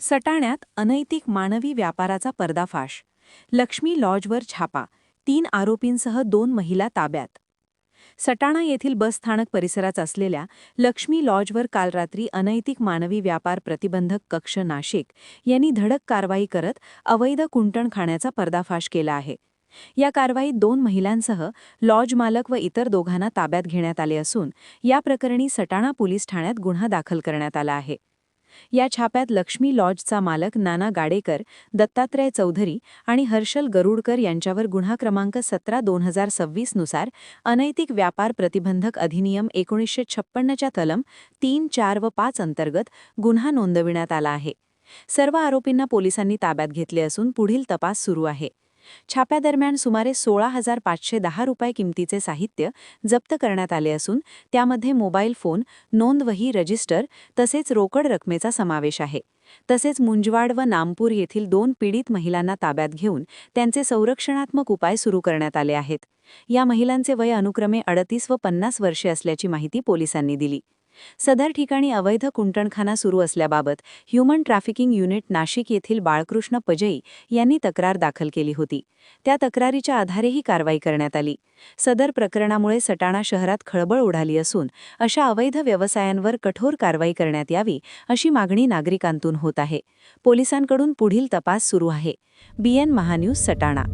सटाण्यात अनैतिक मानवी व्यापाराचा पर्दाफाश. लक्ष्मी लॉजवर छापा. तीन आरोपींसह दोन महिला ताब्यात. सटाणा येथील बसस्थानक परिसरात असलेल्या लक्ष्मी लॉजवर काल रात्री अनैतिक मानवी व्यापार प्रतिबंधक कक्ष नाशिक यांनी धडक कारवाई करत अवैध कुंटणखाण्याचा पर्दाफाश केला आहे. या कारवाईत दोन महिलांसह लॉज मालक व इतर दोघांना ताब्यात घेण्यात आले असून या प्रकरणी सटाणा पोलीस ठाण्यात गुन्हा दाखल करण्यात आला आहे. या छाप्यात लक्ष्मी लॉजचा मालक नाना गाडेकर दत्तात्रय चौधरी आणि हर्षल गरुडकर यांच्यावर गुन्हा क्रमांक सतरा दोन हजार सव्वीसनुसार अनैतिक व्यापार प्रतिबंधक अधिनियम एकोणीसशे छप्पन्नच्या कलम तीन चार व पाच अंतर्गत गुन्हा नोंदविण्यात आला आहे. सर्व आरोपींना पोलिसांनी ताब्यात घेतले असून पुढील तपास सुरू आहे. छाप्यादरम्यान सुमारे सोळा हजार पाचशे दहा रुपये किमतीचे साहित्य जप्त करण्यात आले असून त्यामध्ये मोबाईल फोन नोंदवही रजिस्टर तसेच रोकड रकमेचा समावेश आहे. तसेच मुंजवाड व नामपूर येथील दोन पीडित महिलांना ताब्यात घेऊन त्यांचे संरक्षणात्मक उपाय सुरू करण्यात आले आहेत. या महिलांचे वय अनुक्रमे अडतीस व पन्नास वर्षे असल्याची माहिती पोलिसांनी दिली. सदर ठिकाणी अवैध कुंटणखाना सुरू असल्याबाबत ह्युमन ट्रॅफिकिंग युनिट नाशिक येथील बाळकृष्ण पजई यांनी तक्रार दाखल केली होती. त्या तक्रारीच्या आधारे ही कारवाई करण्यात आली. सदर प्रकरणामुळे सटाणा शहरात खळबळ उडाली असून अशा अवैध व्यवसायांवर कठोर कारवाई करण्यात यावी अशी मागणी नागरिकांतून होत आहे. पोलिसांकडून पुढील तपास सुरू आहे. बीएन महान्यूज सटाणा.